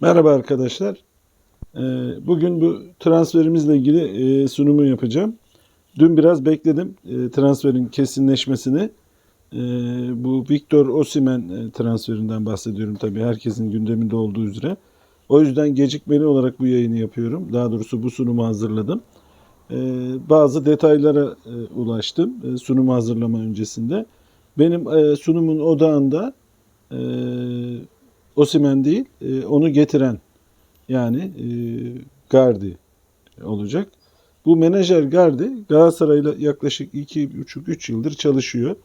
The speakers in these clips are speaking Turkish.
Merhaba arkadaşlar. Ee, Bugün bu transferimizle ilgili e, sunumu yapacağım. Dün biraz bekledim e, transferin kesinleşmesini. E, Bu Victor Osimhen e, transferinden bahsediyorum tabii herkesin gündeminde olduğu üzere. O yüzden gecikmeli olarak bu yayını yapıyorum. Daha doğrusu bu sunumu hazırladım. Bazı detaylara ulaştım sunumu hazırlama öncesinde. Benim sunumun odağında Osimhen değil, e, onu getiren yani e, Gardi olacak. Bu menajer Gardi Galatasaray'la yaklaşık 2,5-3 yıldır çalışıyor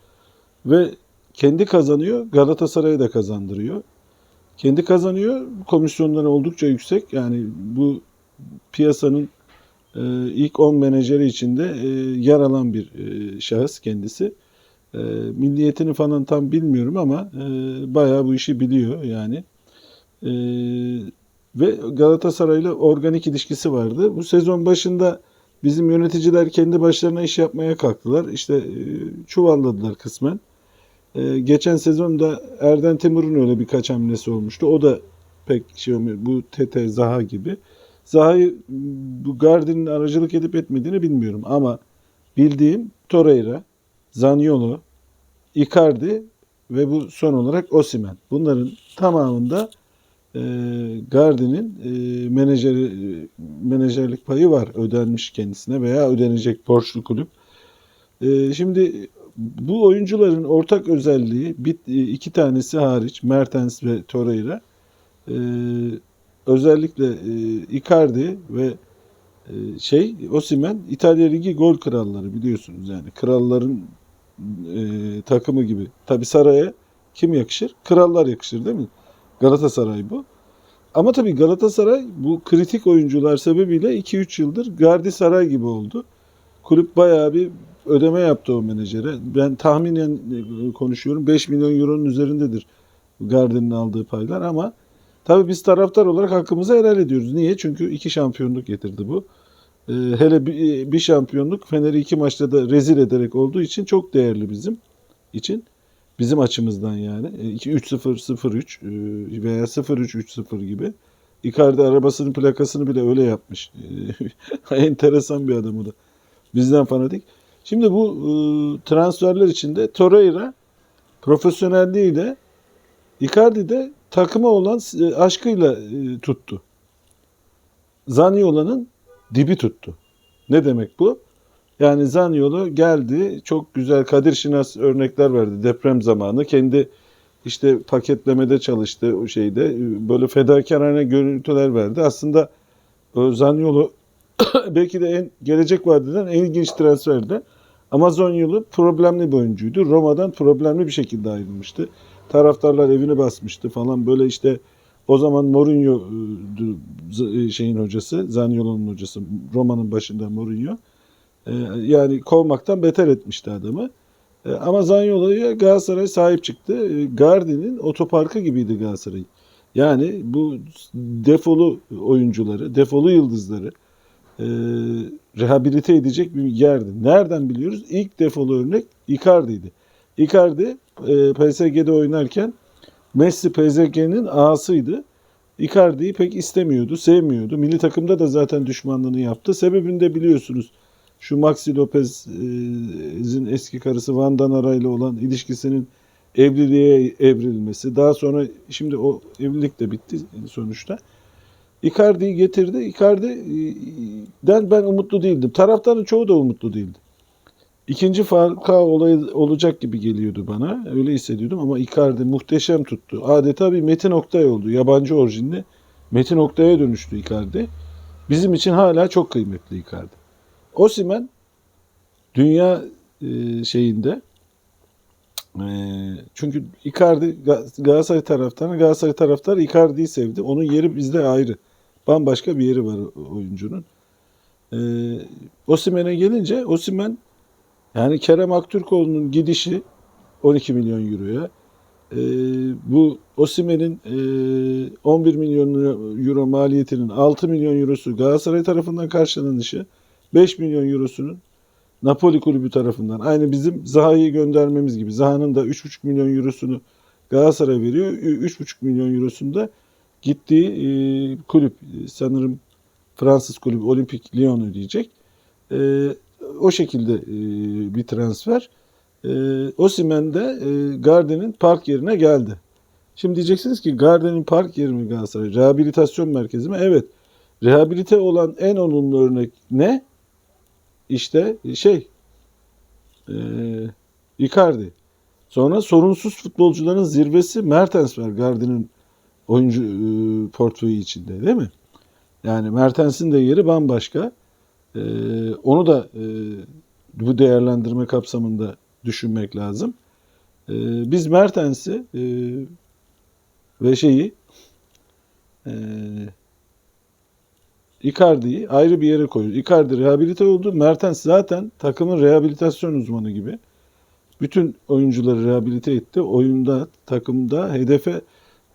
ve kendi kazanıyor, Galatasaray'a da kazandırıyor. Kendi kazanıyor, komisyonları oldukça yüksek. Yani bu piyasanın e, ilk 10 menajeri içinde e, yer alan bir e, şahıs kendisi. E, milliyetini falan tam bilmiyorum ama e, bayağı bu işi biliyor yani. E, ve Galatasaray'la organik ilişkisi vardı. Bu sezon başında bizim yöneticiler kendi başlarına iş yapmaya kalktılar. İşte e, çuvalladılar kısmen. E, geçen sezonda Erden Timur'un öyle birkaç hamlesi olmuştu. O da pek şey olmuyor. Bu Tete, Zaha gibi. Zaha'yı bu Gardi'nin aracılık edip etmediğini bilmiyorum ama bildiğim Torreira, Zaniolo, Icardi ve bu son olarak Osimhen. Bunların tamamında e, Gardi'nin e, menajeri, e, menajerlik payı var. Ödenmiş kendisine veya ödenecek borçlu kulüp. E, şimdi bu oyuncuların ortak özelliği bir, e, iki tanesi hariç Mertens ve Torreira e, özellikle e, Icardi ve e, şey Osimhen İtalya Ligi gol kralları biliyorsunuz yani kralların e, takımı gibi. Tabi saraya kim yakışır? Krallar yakışır değil mi? Galatasaray bu. Ama tabii Galatasaray bu kritik oyuncular sebebiyle 2-3 yıldır Gardi Saray gibi oldu. Kulüp bayağı bir ödeme yaptı o menajere. Ben tahminen e, konuşuyorum 5 milyon euronun üzerindedir Gardi'nin aldığı paylar ama tabii biz taraftar olarak hakkımızı helal ediyoruz. Niye? Çünkü iki şampiyonluk getirdi bu. Ee, hele bir, şampiyonluk Fener'i iki maçta da rezil ederek olduğu için çok değerli bizim için. Bizim açımızdan yani. E, 2-3-0-0-3 e, veya 0-3-3-0 gibi. Icardi arabasının plakasını bile öyle yapmış. E, Enteresan bir adam o da. Bizden fanatik. Şimdi bu e, transferler içinde Torreira profesyonelliğiyle Icardi de takıma olan aşkıyla e, tuttu. Zaniola'nın dibi tuttu. Ne demek bu? Yani Zaniolo geldi çok güzel Kadir Şinas örnekler verdi deprem zamanı. Kendi işte paketlemede çalıştı o şeyde böyle fedakarane görüntüler verdi. Aslında o Zaniolo belki de en gelecek vadeden en ilginç transferdi. Ama Zaniolo problemli bir oyuncuydu. Roma'dan problemli bir şekilde ayrılmıştı. Taraftarlar evini basmıştı falan böyle işte o zaman Mourinho e, şeyin hocası, Zaniolo'nun hocası, Roma'nın başında Mourinho. E, Yani kovmaktan beter etmişti adamı. E, Ama Zaniolo'ya Galatasaray sahip çıktı. E, Gardi'nin otoparkı gibiydi Galatasaray. Yani bu defolu oyuncuları, defolu yıldızları e, rehabilite edecek bir yerdi. Nereden biliyoruz? İlk defolu örnek Icardi'ydi. Icardi e, PSG'de oynarken Messi PSG'nin ağasıydı. Icardi'yi pek istemiyordu, sevmiyordu. Milli takımda da zaten düşmanlığını yaptı. Sebebini de biliyorsunuz. Şu Maxi Lopez'in eski karısı Van Danara ile olan ilişkisinin evliliğe evrilmesi. Daha sonra şimdi o evlilik de bitti sonuçta. Icardi'yi getirdi. Icardi'den ben umutlu değildim. Taraftarın çoğu da umutlu değildi. İkinci Falcao olayı olacak gibi geliyordu bana. Öyle hissediyordum ama Icardi muhteşem tuttu. Adeta bir Metin Oktay oldu. Yabancı orijinli Metin Oktay'a dönüştü Icardi. Bizim için hala çok kıymetli Icardi. Osimhen dünya e, şeyinde e, çünkü Icardi Ga- Galatasaray taraftarı Galatasaray taraftarı Icardi'yi sevdi. Onun yeri bizde ayrı. Bambaşka bir yeri var oyuncunun. E, Osimhen'e gelince Osimhen yani Kerem Aktürkoğlu'nun gidişi 12 milyon euroya. Ee, bu Osimhen'in e, 11 milyon euro maliyetinin 6 milyon eurosu Galatasaray tarafından karşılanışı, 5 milyon eurosunun Napoli kulübü tarafından aynı bizim Zaha'yı göndermemiz gibi. Zaha'nın da 3,5 milyon eurosunu Galatasaray veriyor. 3,5 milyon eurosunu da gittiği e, kulüp e, sanırım Fransız kulübü Olimpik Lyon ödeyecek. E, o şekilde e, bir transfer. E, Osimhen de e, Garden'in park yerine geldi. Şimdi diyeceksiniz ki Garden'in park yeri mi Galatasaray? Rehabilitasyon merkezi mi? Evet. Rehabilite olan en olumlu örnek ne? İşte şey e, Icardi. Sonra sorunsuz futbolcuların zirvesi Mertens var Garden'in oyuncu e, portföyü içinde değil mi? Yani Mertens'in de yeri bambaşka. E, onu da e, bu değerlendirme kapsamında düşünmek lazım. E, biz Mertens'i e, ve şeyi e, Icardi'yi ayrı bir yere koyuyoruz. Icardi rehabilite oldu. Mertens zaten takımın rehabilitasyon uzmanı gibi. Bütün oyuncuları rehabilite etti. Oyunda, takımda hedefe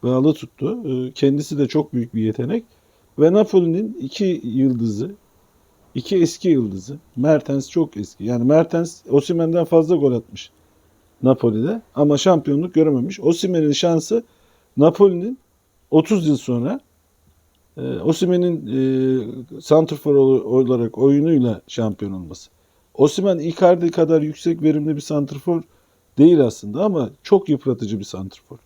bağlı tuttu. E, Kendisi de çok büyük bir yetenek. Ve Napoli'nin iki yıldızı, iki eski yıldızı. Mertens çok eski. Yani Mertens Osimhen'den fazla gol atmış Napoli'de ama şampiyonluk görememiş. Osimhen'in şansı Napoli'nin 30 yıl sonra e, Osimhen'in e, santrfor ol- olarak oyunuyla şampiyon olması. Osimhen Icardi kadar yüksek verimli bir santrfor değil aslında ama çok yıpratıcı bir santrfor.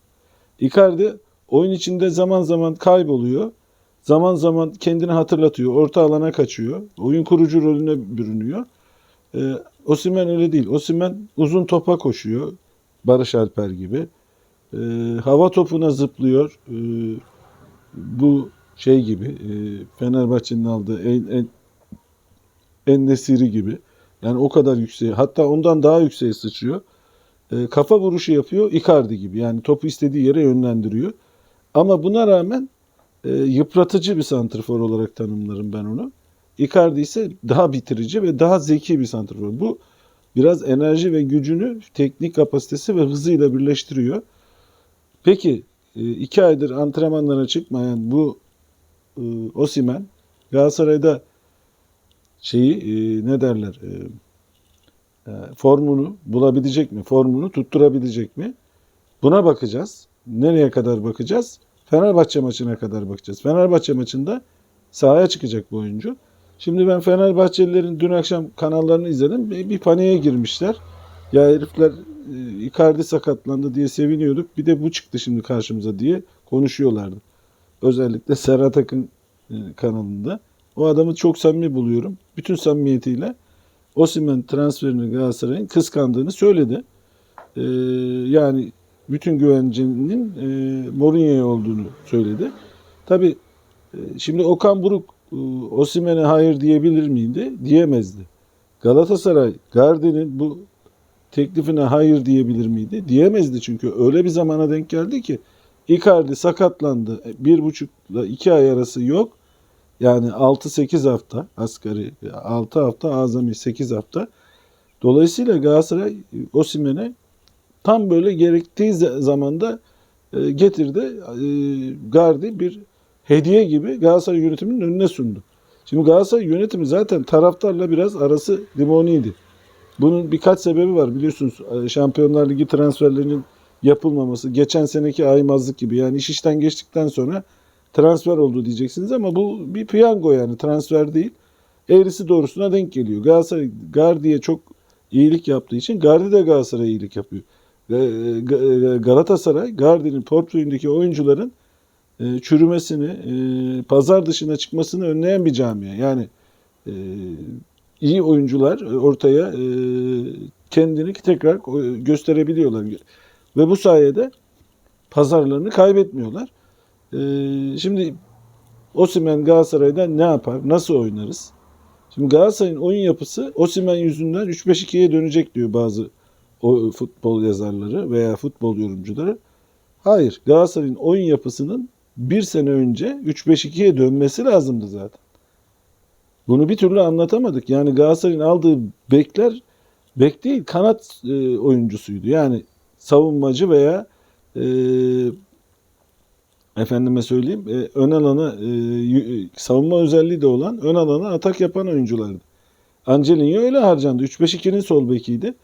Icardi oyun içinde zaman zaman kayboluyor. Zaman zaman kendini hatırlatıyor. Orta alana kaçıyor. Oyun kurucu rolüne bürünüyor. Ee, Osimhen öyle değil. Osimhen uzun topa koşuyor. Barış Alper gibi. Ee, hava topuna zıplıyor. Ee, bu şey gibi e, Fenerbahçe'nin aldığı en, en, en nesiri gibi. Yani o kadar yükseğe hatta ondan daha yükseğe sıçrıyor. Ee, kafa vuruşu yapıyor Icardi gibi. Yani topu istediği yere yönlendiriyor. Ama buna rağmen e, yıpratıcı bir santrfor olarak tanımlarım ben onu. Icardi ise daha bitirici ve daha zeki bir santrfor. Bu biraz enerji ve gücünü teknik kapasitesi ve hızıyla birleştiriyor. Peki e, iki aydır antrenmanlara çıkmayan bu e, Osimhen Galatasaray'da şeyi e, ne derler e, e, formunu bulabilecek mi? Formunu tutturabilecek mi? Buna bakacağız. Nereye kadar bakacağız? Fenerbahçe maçına kadar bakacağız. Fenerbahçe maçında sahaya çıkacak bu oyuncu. Şimdi ben Fenerbahçelilerin dün akşam kanallarını izledim. Bir bir paniğe girmişler. Ya herifler e, Icardi sakatlandı diye seviniyorduk. Bir de bu çıktı şimdi karşımıza diye konuşuyorlardı. Özellikle Serhat Akın e, kanalında. O adamı çok samimi buluyorum. Bütün samimiyetiyle Osimhen transferini Galatasaray'ın kıskandığını söyledi. E, yani bütün güvencenin e, Mourinho'ya olduğunu söyledi. Tabi şimdi Okan Buruk e, Osimhen'e hayır diyebilir miydi? Diyemezdi. Galatasaray Gardi'nin bu teklifine hayır diyebilir miydi? Diyemezdi çünkü öyle bir zamana denk geldi ki Icardi sakatlandı. Bir buçukla iki ay arası yok. Yani 6-8 hafta asgari 6 hafta azami 8 hafta. Dolayısıyla Galatasaray Osimhen'e tam böyle gerektiği za- zamanda e, getirdi. E, Gardi bir hediye gibi Galatasaray yönetiminin önüne sundu. Şimdi Galatasaray yönetimi zaten taraftarla biraz arası limoniydi. Bunun birkaç sebebi var biliyorsunuz. e, Şampiyonlar Ligi transferlerinin yapılmaması, geçen seneki aymazlık gibi. Yani iş işten geçtikten sonra transfer oldu diyeceksiniz ama bu bir piyango yani transfer değil. Eğrisi doğrusuna denk geliyor. Galatasaray Gardi'ye çok iyilik yaptığı için Gardi de Galatasaray'a iyilik yapıyor. Ga- Ga- Galatasaray Gardi'nin portföyündeki oyuncuların e, çürümesini, e, pazar dışına çıkmasını önleyen bir camia. Yani e, iyi oyuncular ortaya kendini tekrar gösterebiliyorlar. Ve bu sayede pazarlarını kaybetmiyorlar. Şimdi Osimhen Galatasaray'da ne yapar? Nasıl oynarız? Şimdi Galatasaray'ın oyun yapısı Osimhen yüzünden 3-5-2'ye dönecek diyor bazı o futbol yazarları veya futbol yorumcuları. Hayır. Galatasaray'ın oyun yapısının bir sene önce 3-5-2'ye dönmesi lazımdı zaten. Bunu bir türlü anlatamadık. Yani Galatasaray'ın aldığı bekler bek değil kanat e, oyuncusuydu. Yani savunmacı veya e, efendime söyleyeyim e, ön alana e, y- savunma özelliği de olan ön alana atak yapan oyunculardı. Angelinho öyle harcandı. 3-5-2'nin sol bekiydi.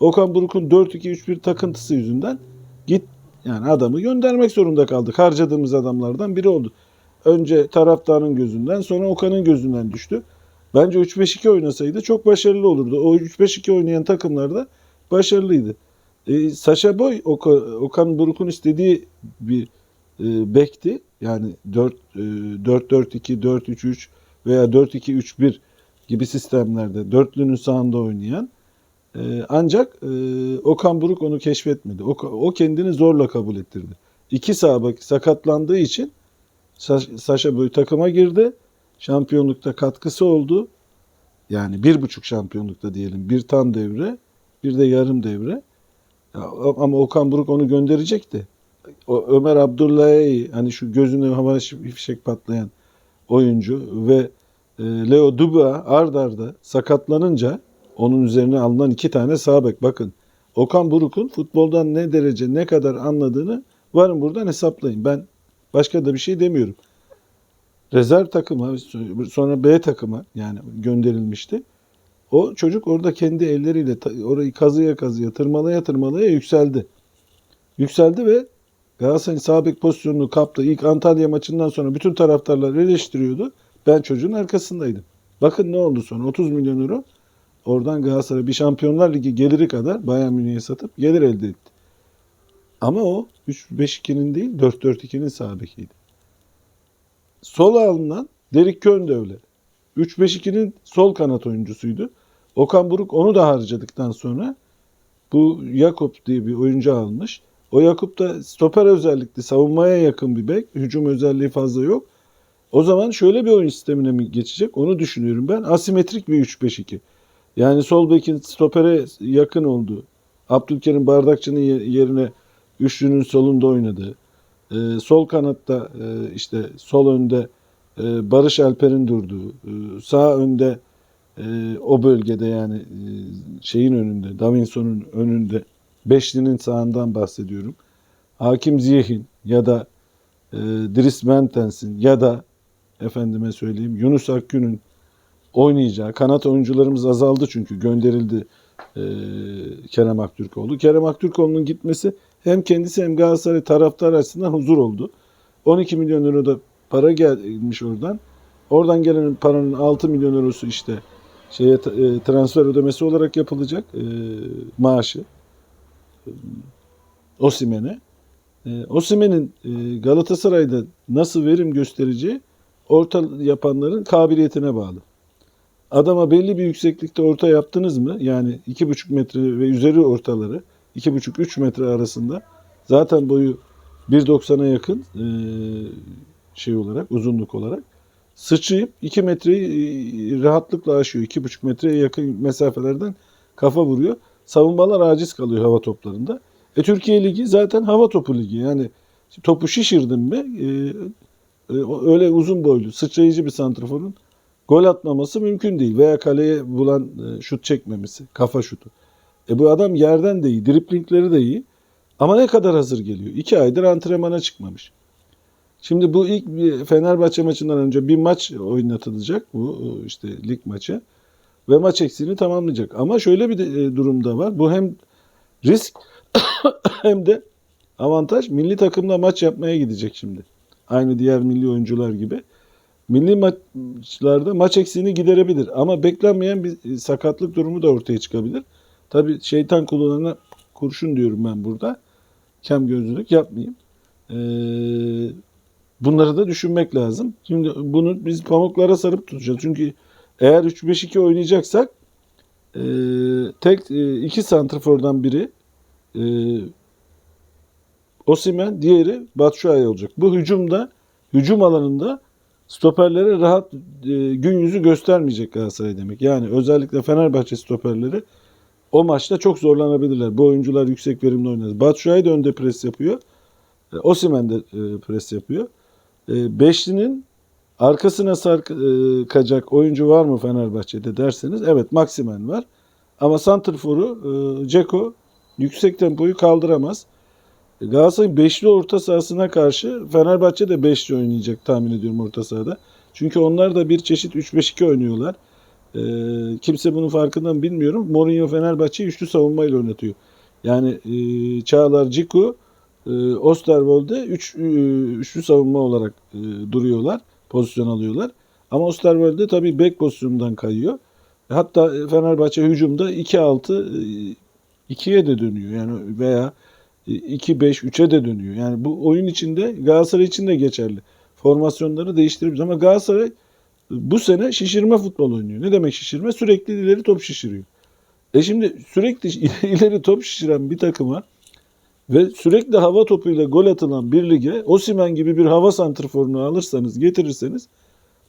Okan Buruk'un 4-2-3-1 takıntısı yüzünden git Yani adamı göndermek zorunda kaldık. Harcadığımız adamlardan biri oldu. Önce taraftarın gözünden sonra Okan'ın gözünden düştü. Bence 3-5-2 oynasaydı çok başarılı olurdu. O 3-5-2 oynayan takımlar da başarılıydı. E, Saşa Boy Oka- Okan Buruk'un istediği bir e, bekti. Yani 4 e, 4-4-2, 4-3-3 veya 4-2-3-1 gibi sistemlerde dörtlünün sağında oynayan e, ancak e, Okan Buruk onu keşfetmedi. O, o kendini zorla kabul ettirdi. İki sağ sakatlandığı için Sa- Saşa Boy takıma girdi. Şampiyonlukta katkısı oldu. Yani bir buçuk şampiyonlukta diyelim. Bir tam devre, bir de yarım devre. Ya, ama Okan Buruk onu gönderecekti. O Ömer Abdullah'ı hani şu gözüne hava fişek patlayan oyuncu ve e, Leo Duba ard arda sakatlanınca onun üzerine alınan iki tane sağ bek. Bakın Okan Buruk'un futboldan ne derece ne kadar anladığını varın buradan hesaplayın. Ben başka da bir şey demiyorum. Rezerv takıma sonra B takıma yani gönderilmişti. O çocuk orada kendi elleriyle orayı kazıya kazıya tırmalaya tırmalaya yükseldi. Yükseldi ve Galatasaray'ın sağ pozisyonunu kaptı. İlk Antalya maçından sonra bütün taraftarlar eleştiriyordu. Ben çocuğun arkasındaydım. Bakın ne oldu sonra 30 milyon euro oradan Galatasaray bir Şampiyonlar Ligi geliri kadar Bayern Münih'e satıp gelir elde etti. Ama o 3-5-2'nin değil 4-4-2'nin sağ bekiydi. Sol alınan Derek Köhn de öyle. 3-5-2'nin sol kanat oyuncusuydu. Okan Buruk onu da harcadıktan sonra bu Yakup diye bir oyuncu almış. O Yakup da stoper özellikli, savunmaya yakın bir bek. Hücum özelliği fazla yok. O zaman şöyle bir oyun sistemine mi geçecek? Onu düşünüyorum ben. Asimetrik bir 3-5-2. Yani sol bekin stopere yakın olduğu. Abdülkerim Bardakçı'nın ye- yerine üçlünün solunda oynadığı. Ee, sol kanatta e, işte sol önde e, Barış Alper'in durduğu. e, sağ önde e, o bölgede yani e, şeyin önünde, Davinson'un önünde Beşli'nin sağından bahsediyorum. Hakim Ziyeh'in ya da e, Dries Mertens'in ya da efendime söyleyeyim Yunus Akgün'ün oynayacağı kanat oyuncularımız azaldı çünkü gönderildi e, Kerem Aktürkoğlu. Kerem Aktürkoğlu'nun gitmesi hem kendisi hem Galatasaray taraftar açısından huzur oldu. 12 milyon euro da para gelmiş oradan. Oradan gelen paranın 6 milyon eurosu işte şeye e, transfer ödemesi olarak yapılacak e, maaşı. Osimen'e. E, Osimen'in e, Galatasaray'da nasıl verim göstereceği orta yapanların kabiliyetine bağlı. Adama belli bir yükseklikte orta yaptınız mı? Yani 2,5 metre ve üzeri ortaları 2,5-3 metre arasında zaten boyu 1.90'a yakın e, şey olarak uzunluk olarak sıçrayıp 2 metreyi e, rahatlıkla aşıyor. 2,5 metreye yakın mesafelerden kafa vuruyor. Savunmalar aciz kalıyor hava toplarında. E Türkiye Ligi zaten hava topu ligi. Yani topu şişirdin mi e, e, öyle uzun boylu sıçrayıcı bir santraforun gol atmaması mümkün değil. Veya kaleye bulan e, şut çekmemesi. Kafa şutu. E bu adam yerden de iyi. Driplingleri de iyi. Ama ne kadar hazır geliyor? İki aydır antrenmana çıkmamış. Şimdi bu ilk bir Fenerbahçe maçından önce bir maç oynatılacak. Bu e, işte lig maçı. Ve maç eksiğini tamamlayacak. Ama şöyle bir e, durum da var. Bu hem risk hem de avantaj. Milli takımla maç yapmaya gidecek şimdi. Aynı diğer milli oyuncular gibi. Milli maçlarda maç eksiğini giderebilir. Ama beklenmeyen bir sakatlık durumu da ortaya çıkabilir. Tabii şeytan kullanana kurşun diyorum ben burada. Kem gözlülük yapmayayım. Ee, bunları da düşünmek lazım. Şimdi bunu biz pamuklara sarıp tutacağız. Çünkü eğer 3-5-2 oynayacaksak e, tek e, iki santrafordan biri e, Osimen, diğeri Batshuayi olacak. Bu hücumda, hücum alanında stoperlere rahat e, gün yüzü göstermeyecek Galatasaray demek. Yani özellikle Fenerbahçe stoperleri o maçta çok zorlanabilirler. Bu oyuncular yüksek verimli oynar. Batshuayi de önde pres yapıyor. E, Osimhen de e, pres yapıyor. E, Beşli'nin arkasına sarkacak oyuncu var mı Fenerbahçe'de derseniz evet Maximen var. Ama Santrfor'u Ceko yüksek tempoyu kaldıramaz. E, Galatasaray'ın beşli orta sahasına karşı Fenerbahçe de beşli oynayacak tahmin ediyorum orta sahada. Çünkü onlar da bir çeşit 3-5-2 oynuyorlar. E, kimse bunun farkında mı bilmiyorum. Mourinho Fenerbahçe'yi üçlü savunmayla oynatıyor. Yani e, Çağlar Ciku, e, Osterwolde üç, e, üçlü savunma olarak e, duruyorlar. Pozisyon alıyorlar. Ama Osterwolde tabii bek pozisyonundan kayıyor. Hatta e, Fenerbahçe hücumda 2-6 e, 2'ye de dönüyor. Yani veya 2-5-3'e de dönüyor. Yani bu oyun içinde Galatasaray için de geçerli. Formasyonları değiştirebiliriz ama Galatasaray bu sene şişirme futbol oynuyor. Ne demek şişirme? Sürekli ileri top şişiriyor. E şimdi sürekli ileri top şişiren bir takıma ve sürekli hava topuyla gol atılan bir lige Osimen gibi bir hava santrforunu alırsanız getirirseniz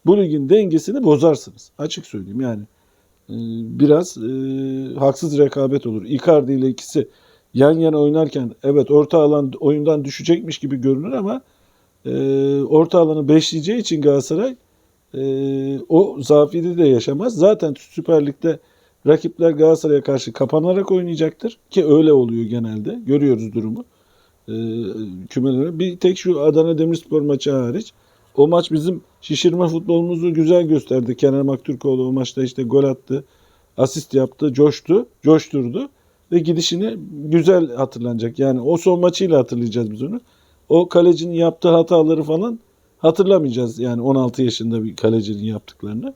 bu ligin dengesini bozarsınız. Açık söyleyeyim yani. E, Biraz e, haksız rekabet olur. Icardi ile ikisi yan yana oynarken evet orta alan oyundan düşecekmiş gibi görünür ama e, orta alanı beşleyeceği için Galatasaray e, o zafiyeti de yaşamaz. Zaten Süper Lig'de rakipler Galatasaray'a karşı kapanarak oynayacaktır ki öyle oluyor genelde. Görüyoruz durumu. E, kümelere. Bir tek şu Adana Demirspor maçı hariç. O maç bizim şişirme futbolumuzu güzel gösterdi. Kenan Aktürkoğlu o maçta işte gol attı, asist yaptı, coştu, coşturdu ve gidişini güzel hatırlanacak. Yani o son maçıyla hatırlayacağız biz onu. O kalecinin yaptığı hataları falan hatırlamayacağız. Yani 16 yaşında bir kalecinin yaptıklarını.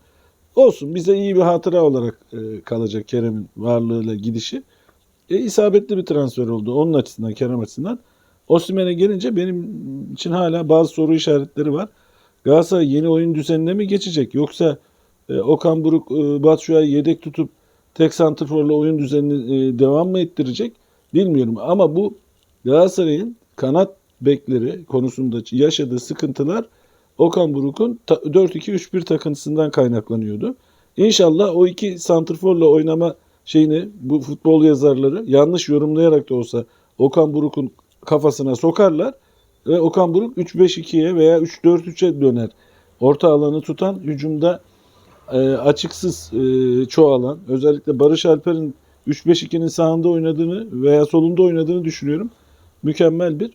Olsun bize iyi bir hatıra olarak e, kalacak Kerem'in varlığıyla gidişi. E, isabetli bir transfer oldu onun açısından, Kerem açısından. Osimhen'e gelince benim için hala bazı soru işaretleri var. Galatasaray yeni oyun düzenine mi geçecek? Yoksa e, Okan Buruk, e, Batshuayi yedek tutup tek santrforla oyun düzenini e, devam mı ettirecek? Bilmiyorum ama bu Galatasaray'ın kanat bekleri konusunda yaşadığı sıkıntılar Okan Buruk'un 4-2-3-1 takıntısından kaynaklanıyordu. İnşallah o iki santrforla oynama şeyini bu futbol yazarları yanlış yorumlayarak da olsa Okan Buruk'un kafasına sokarlar ve Okan Buruk 3-5-2'ye veya 3-4-3'e döner. Orta alanı tutan hücumda e, açıksız e, çoğalan özellikle Barış Alper'in 3-5-2'nin sağında oynadığını veya solunda oynadığını düşünüyorum. Mükemmel bir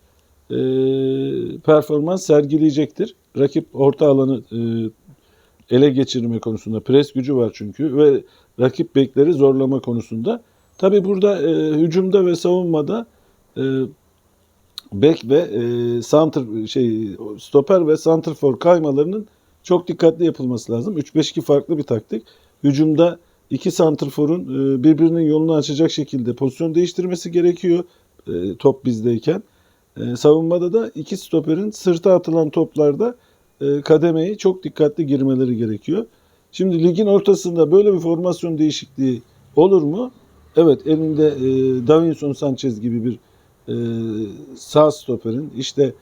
e, performans sergileyecektir. Rakip orta alanı e, ele geçirme konusunda pres gücü var çünkü ve rakip bekleri zorlama konusunda. Tabi burada e, hücumda ve savunmada e, bek ve e, center şey stoper ve santrfor kaymalarının çok dikkatli yapılması lazım. 3-5-2 farklı bir taktik. Hücumda iki santrforun e, birbirinin yolunu açacak şekilde pozisyon değiştirmesi gerekiyor e, top bizdeyken. E, savunmada da iki stoperin sırta atılan toplarda kademeyi çok dikkatli girmeleri gerekiyor. Şimdi ligin ortasında böyle bir formasyon değişikliği olur mu? Evet elinde Davinson Sanchez gibi bir sağ stoperin işte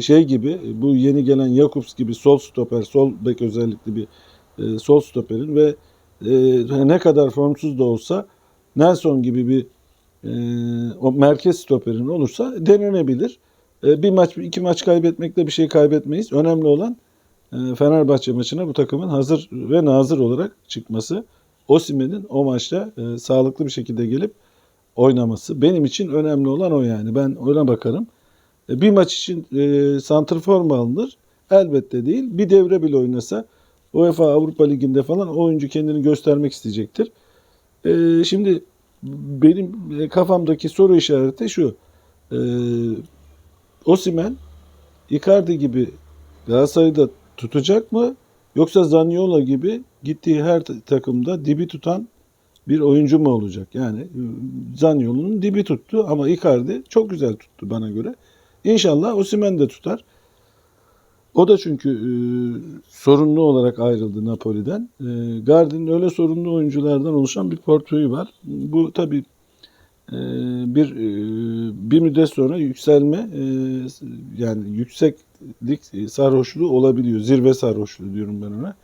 şey gibi bu yeni gelen Jakobs gibi sol stoper, sol bek özellikli bir e, sol stoperin ve e, ne kadar formsuz da olsa Nelson gibi bir e, o merkez stoperin olursa denenebilir. Bir maç, iki maç kaybetmekle bir şey kaybetmeyiz. Önemli olan Fenerbahçe maçına bu takımın hazır ve nazır olarak çıkması. Osimhen'in o maçta sağlıklı bir şekilde gelip oynaması. Benim için önemli olan o yani. Ben öyle bakarım. E, bir maç için e, santrfor mu alınır? Elbette değil. Bir devre bile oynasa UEFA Avrupa Ligi'nde falan oyuncu kendini göstermek isteyecektir. E, şimdi benim kafamdaki soru işareti şu. E, Osimen Icardi gibi Galatasaray'da tutacak mı? Yoksa Zaniola gibi gittiği her takımda dibi tutan bir oyuncu mu olacak? Yani Zaniolo'nun dibi tuttu ama Icardi çok güzel tuttu bana göre. İnşallah Osimen de tutar. O da çünkü e, sorunlu olarak ayrıldı Napoli'den. E, Gardin'in öyle sorunlu oyunculardan oluşan bir portföyü var. Bu tabii e, bir e, bir müddet sonra yükselme e, yani yükseklik sarhoşluğu olabiliyor. Zirve sarhoşluğu diyorum ben ona.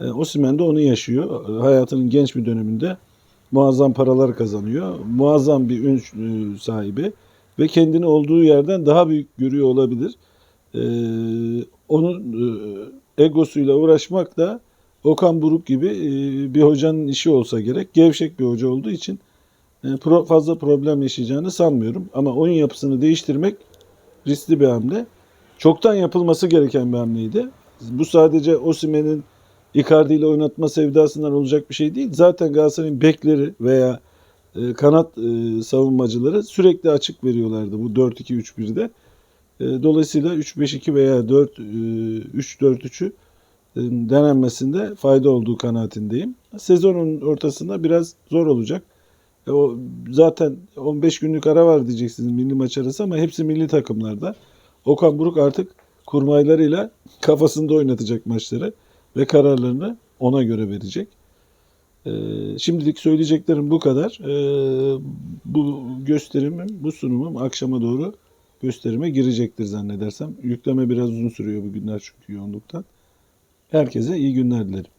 E, Osimhen de onu yaşıyor. Hayatının genç bir döneminde muazzam paralar kazanıyor. Muazzam bir ün e, sahibi ve kendini olduğu yerden daha büyük görüyor olabilir. Ee, onun e, egosuyla uğraşmak da Okan Buruk gibi e, bir hocanın işi olsa gerek. Gevşek bir hoca olduğu için e, pro, fazla problem yaşayacağını sanmıyorum. Ama oyun yapısını değiştirmek riskli bir hamle. Çoktan yapılması gereken bir hamleydi. Bu sadece Osimhen'in Icardi ile oynatma sevdasından olacak bir şey değil. Zaten Galatasaray'ın bekleri veya e, kanat e, savunmacıları sürekli açık veriyorlardı bu 4-2-3-1'de. E, dolayısıyla 3-5-2 veya 4 e, 3-4-3'ü e, denenmesinde fayda olduğu kanaatindeyim. Sezonun ortasında biraz zor olacak. O zaten 15 günlük ara var diyeceksiniz milli maç arası ama hepsi milli takımlarda. Okan Buruk artık kurmaylarıyla kafasında oynatacak maçları ve kararlarını ona göre verecek. E, şimdilik söyleyeceklerim bu kadar. E, bu gösterimim, bu sunumum akşama doğru gösterime girecektir zannedersem. Yükleme biraz uzun sürüyor bugünler çünkü yoğunluktan. Herkese iyi günler dilerim.